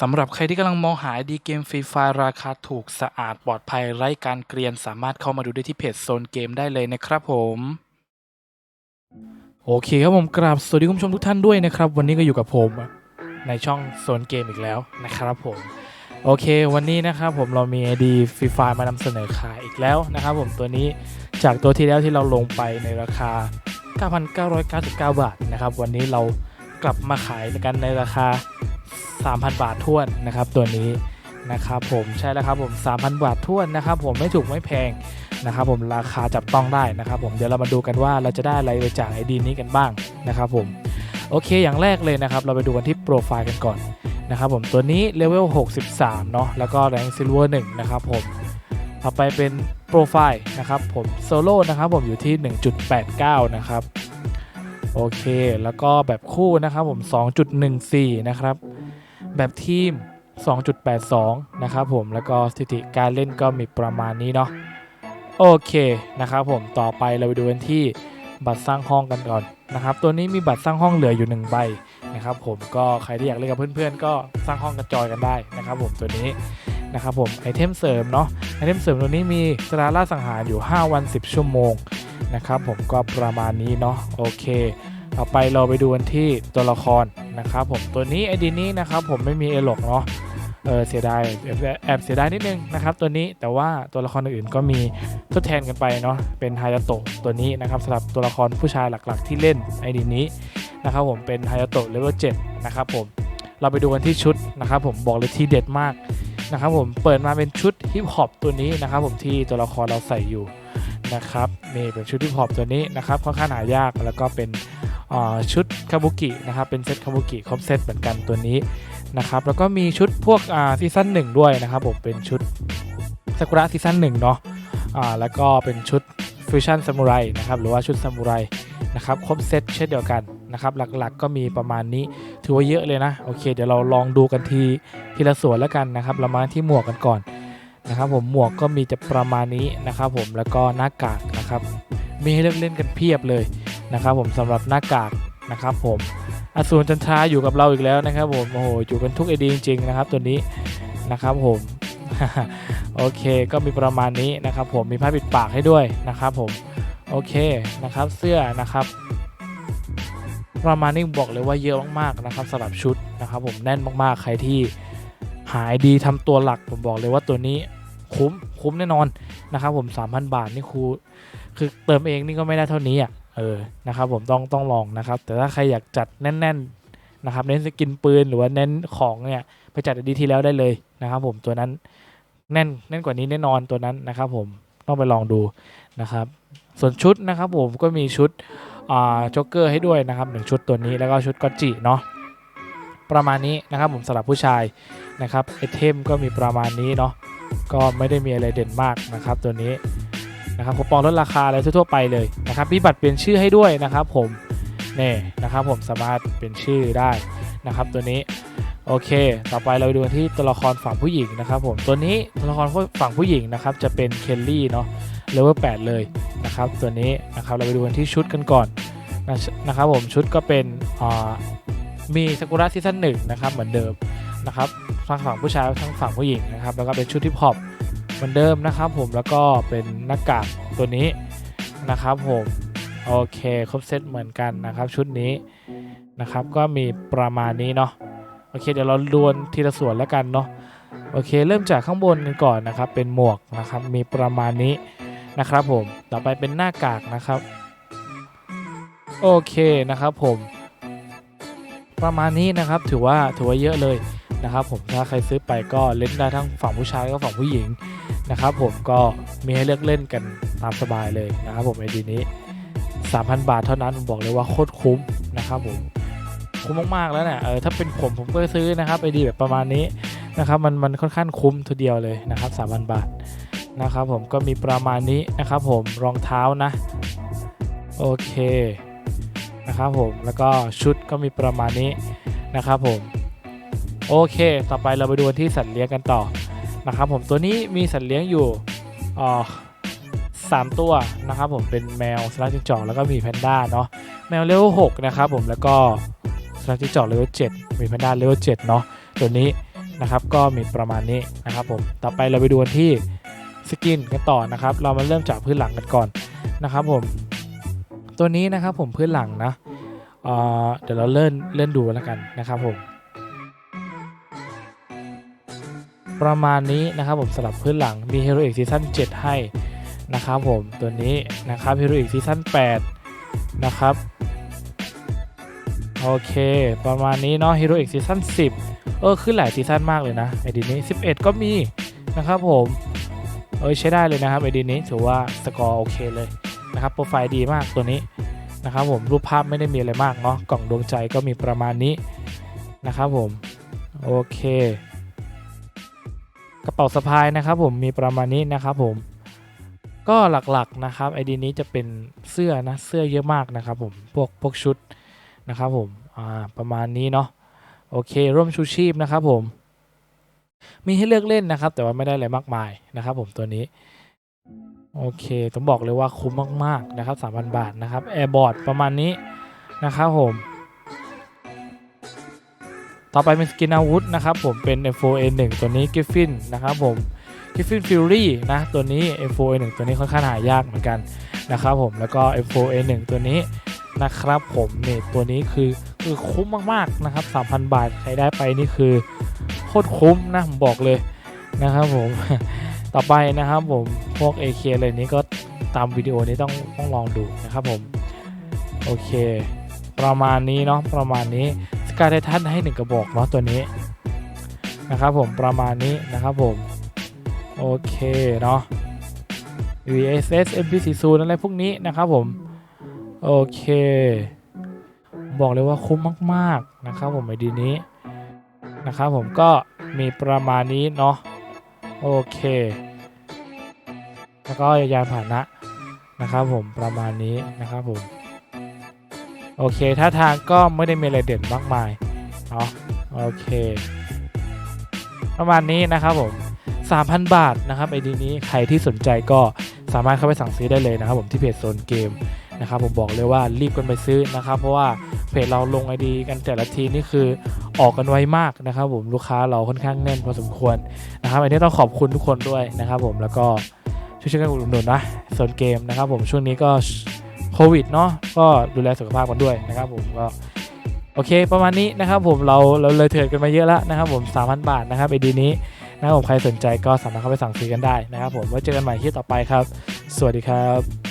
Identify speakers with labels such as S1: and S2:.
S1: สำหรับใครที่กำลังมองหาดีเกมฟรีไฟราคาถูกสะอาดปลอดภัยไร้การเกรียนสามารถเข้ามาดูได้ที่เพจโซนเกมได้เลยนะครับผมโอเคครับผมกราบสวัสดีคุณผู้ชมทุกท่านด้วยนะครับ วันนี้ก็อยู่กับผมในช่องโซนเกมอีกแล้วนะครับผมโอเค วันนี้นะครับผมเรามีดีฟรีไฟมานำเสนอขายอีกแล้วนะครับผมตัวนี้จากตัวที่แล้วที่เราลงไปในราคา 9,999 บาทนะครับวันนี้เรากลับมาขายกันในราคา 3,000 บาทท้วนนะครับตัวนี้นะครับผมใช่แล้วครับผม3,000 บาทท้วนนะครับผมไม่ถูกไม่แพงนะครับผมราคาจับต้องได้นะครับผมเดี๋ยวเรามาดูกันว่าเราจะได้อะไรไปจากไอดีนี้กันบ้างนะครับผมโอเคอย่างแรกเลยนะครับ เราไปดูกันที่โปรไฟล์กันก่อนนะครับผมตัวนี้เลเวล63 เนาะแล้วก็แรงซิลเวอร์1นะครับผมต่อไปเป็นโปรไฟล์นะครับผมโซโล่นะครับผมอยู่ที่ 1.89 นะครับโอเค แล้วก็แบบคู่นะครับผม 2.14 นะครับ แบบทีม 2.82 นะครับผมแล้วก็สถิติการเล่นก็มีประมาณนี้เนาะโอเคนะครับผมต่อไปเราไปดูกันที่บัตรสร้างห้องกันก่อนนะครับตัวนี้มีบัตรสร้างห้องเหลืออยู่1ใบนะครับผมก็ใครที่อยากเล่นกับเพื่อนๆ ก็สร้างห้องกันจอยกันได้นะครับผมตัวนี้นะครับผมไอเทมเสริมเนาะไอเทมเสริมตัวนี้มีสตาร์ล่าสังหารอยู่ 5 วัน 10 ชั่วโมงนะครับผมก็ประมาณนี้เนาะโอเค ต่อไปเราไปดูกันที่ตัวละคร นะครับผมตัวนี้ไอดีนี้นะครับผมไม่มีเอลกเนาะเออเสียดายแอบเสียดายนิดนึงนะครับตัวนี้แต่ว่าตัวละครอื่นๆก็มีทดแทนกันไปเนาะเป็นไฮยาโตะตัวนี้นะครับสำหรับตัวละครผู้ชายหลักๆ ที่เล่นไอดีนี้นะครับผมเป็นไฮยาโตะเลเวล7นะครับผมเราไปดูกันที่ชุดนะครับผมบอกเลยที่เด็ดมากนะครับผมเปิดมาเป็นชุดฮิปฮอปตัวนี้นะครับผมที่ตัวละครเราใส่อยู่นะครับนี่เป็นชุดฮิปฮอปตัวนี้นะครับค่อนข้างหายากแล้วก็เป็น ชุดคาบุกินะครับเป็นเซตคาบุกิครบเซตเหมือนกันตัวนี้นะครับแล้วก็มีชุดพวกซีซั่นหนึ่งด้วยนะครับผมเป็นชุดซากุระซีซั่นหนึ่งเนาะแล้วก็เป็นชุดฟิวชั่นซามูไรนะครับหรือว่าชุดซามูไรนะครับครบเซตเช่นเดียวกันนะครับหลักๆก็มีประมาณนี้ถือว่าเยอะเลยนะโอเค เดี๋ยวเราลองดูกันทีทีละส่วนแล้วกันนะครับเรามาที่หมวกกันก่อนนะครับผมหมวกก็มีจะประมาณนี้นะครับผมแล้วก็หน้ากากนะครับมีให้เลือกเล่นกันเพียบเลย นะครับผมสำหรับหน้ากากนะครับผมอสูรจันทราอยู่กับเราอีกแล้วนะครับผมโอ้โหอยู่กันทุกไอดีจริงๆนะครับตัวนี้นะครับผมโอเคก็มีประมาณนี้นะครับผมมีผ้าปิดปากให้ด้วยนะครับผมโอเคนะครับเสื้อนะครับ ประมาณนี้บอกเลยว่าเยอะมากๆนะครับสำหรับชุดนะครับผมแน่นมากๆ ใครที่หายดีทำตัวหลักผมบอกเลยว่าตัวนี้คุ้มคุ้มแน่นอนนะครับผม 3,000 บาทนี่ครูคือเติมเองนี่ก็ไม่ได้เท่านี้อะ เออนะครับผมต้องต้องลองนะครับ แต่ถ้าใครอยากจัดแน่น ๆนะครับ เน้นสกินปืนหรือว่าเน้นของเนี่ยไปจัดดีที่แล้วได้เลยนะครับ ผมตัวนั้นแน่นแน่นกว่านี้แน่นอนตัวนั้นนะครับ ผมต้องไปลองดูนะครับ ส่วนชุดนะครับผมก็มีชุดอ่าจ็อกเกอร์ให้ด้วยนะครับหนึ่งชุดตัวนี้แล้วก็ชุดกอจิเนาะประมาณนี้นะครับผมสำหรับผู้ชายนะครับไอเทมก็มีประมาณนี้เนาะก็ไม่ได้มีอะไรเด่นมากนะครับ ตัวนี้ นะครับคูปองลดราคาอะไรทั่วๆไปเลยนะครับมีบัตรเปลี่ยนชื่อให้ด้วยนะครับผมนี่นะครับผมสามารถเปลี่ยนชื่อได้นะครับตัวนี้โอเค ต่อไปเราดูที่ตัวละครฝั่งผู้หญิงนะครับผม ตัวนี้ตัวละครฝั่งผู้หญิงนะครับจะเป็นเคลลี่เนาะ เลเวล8เลยนะครับ ตัวนี้นะครับเราไปดูกันที่ชุดกันก่อนนะครับผมชุดก็เป็นมีซากุระซีซั่นหนึ่งนะครับเหมือนเดิมนะครับทั้งฝั่งผู้ชายทั้งฝั่งผู้หญิงนะครับ แล้วก็เป็นชุดที่พอป เหมือนเดิมนะครับผมแล้วก็เป็นหน้ากากตัวนี้นะครับผมโอเคครบเซตเหมือนกันนะครับชุดนี้นะครับก็มีประมาณนี้เนาะโอเคเดี๋ยวเราดวนทีละส่วนแล้วกันเนาะโอเค เริ่มจากข้างบนกันก่อนนะครับ เป็นหมวกนะครับมีประมาณนี้นะครับผมต่อไปเป็นหน้ากากนะครับโอเคนะครับผมประมาณนี้นะครับถือว่าถือว่าเยอะเลยนะครับผมถ้าใครซื้อไปก็เล่นได้ทั้งฝั่งผู้ชายก็ฝั่งผู้หญิง นะครับผมก็มีให้เลือกเล่นกันตามสบายเลยนะครับผมไอดีนี้ 3,000 บาทเท่านั้นผมบอกเลยว่าโคตรคุ้มนะครับผมคุ้มมากๆแล้วเนี่ยเออถ้าเป็นผมผมก็ซื้อนะครับไอดีแบบประมาณนี้นะครับมันมันค่อนข้างคุ้มทีเดียวเลยนะครับ 3,000 บาทนะครับผมก็มีประมาณนี้นะครับผมรองเท้านะโอเคนะครับผมแล้วก็ชุดก็มีประมาณนี้นะครับผมโอเค ต่อไปเราไปดูที่สัตว์เลี้ยงกันต่อ นะครับผมตัวนี้มีสัตว์เลี้ยงอยู่สามตัวนะครับผมเป็นแมวสลักจิ้งจอกแล้วก็มีแพนด้าเนาะแมวเลเวลหกนะครับผมแล้วก็สลักจิ้งจอกเลเวลเจ็ดมีแพนด้าเลเวลเจ็ดเนาะตัวนี้นะครับก็มีประมาณนี้นะครับผมต่อไปเราไปดูกันที่สกินกันต่อนะครับ เรามาเริ่มจากพื้นหลังกันก่อนนะครับผมตัวนี้นะครับผมพื้นหลังนะเเดี๋ยวเราเลื่อนเลื่อนดูแล้วกันนะครับผม ประมาณนี้นะครับผมสำหรับพื้นหลังมี Hero X Season 7ให้นะครับผมตัวนี้นะครับ Hero X Season 8นะครับโอเค ประมาณนี้เนาะ Hero X Season 10 เออ ขึ้นหลายซีซั่นมากเลยนะไอดีนี้ 11 ก็มีนะครับผม เออใช้ได้เลยนะครับไอดีนี้ถือว่าสกอร์โอเคเลยนะครับโปรไฟล์ดีมากตัวนี้นะครับผมรูปภาพไม่ได้มีอะไรมากเนาะกล่องดวงใจก็มีประมาณนี้นะครับผม โอเค กระเป๋าสะพายนะครับผมมีประมาณนี้นะครับผมก็หลักๆนะครับไอดีนี้จะเป็นเสื้อนะเสื้อเยอะมากนะครับผมพวกพวกชุดนะครับผมอ่าประมาณนี้เนาะโอเคร่วมชูชีพนะครับผม มีให้เลือกเล่นนะครับ แต่ว่าไม่ได้อะไรมากมายนะครับ ผมตัวนี้โอเคต้องบอกเลยว่าคุ้มมากๆนะครับ3,000 บาทนะครับแอร์บอร์ดประมาณนี้นะครับผม ต่อไปเป็นสกินอาวุธนะครับผมเป็น M4A1 ตัวนี้ Griffin นะครับผม Griffin Fury นะตัวนี้ M4A1 ตัวนี้ค่อนข้างหายากเหมือนกันนะครับผมแล้วก็ M4A1 ตัวนี้นะครับผมเนี่ยตัวนี้คือคือคุ้มมากๆนะครับ 3,000 บาทใครได้ไปนี่คือโคตรคุ้มนะผมบอกเลยนะครับผมต่อไปนะครับผมพวก AK อะไรนี้ก็ตามวิดีโอนี้ต้องต้องลองดูนะครับผมโอเค ประมาณนี้เนาะประมาณนี้ กาไททันให้หนึ่งกระบอกเนาะตัวนี้นะครับผมประมาณนี้นะครับผม โอเคเนาะ VSS MP40 อะไรพวกนี้นะครับผม โอเค บอกเลยว่าคุ้มมากๆนะครับผมไอดีนี้นะครับผมก็มีประมาณนี้เนาะโอเค แล้วก็ยานผ่าหนะนะครับผมประมาณนี้นะครับผม โอเคท่าทางก็ไม่ได้มีอะไรเด่นมากมายเนาะโอเค ประมาณนี้นะครับผม 3,000 บาทนะครับไอดีนี้ใครที่สนใจก็สามารถเข้าไปสั่งซื้อได้เลยนะครับผมที่เพจโซนเกมนะครับผมบอกเลยว่ารีบกันไปซื้อนะครับ เพราะว่าเพจเราลงไอดีกันแต่ละทีนี่คือออกกันไวมากนะครับ ผมลูกค้าเราค่อนข้างแน่นพอสมควรนะครับอันนี้ต้องขอบคุณทุกคนด้วยนะครับ ผมแล้วก็ช่วยๆกันอุดหนุนนะโซนเกมนะครับ ผมช่วงนี้ก็ โควิดเนาะก็ดูแลสุขภาพกันด้วยนะครับผมก็โอเคประมาณนี้นะครับผมเราเราเลยเถิดกันมาเยอะแล้วนะครับผม3,000 บาทนะครับไอดีนี้นะครับผมใครสนใจก็สามารถเข้าไปสั่งซื้อกันได้นะครับผมไว้เจอกันใหม่ที่ต่อไปครับ สวัสดีครับ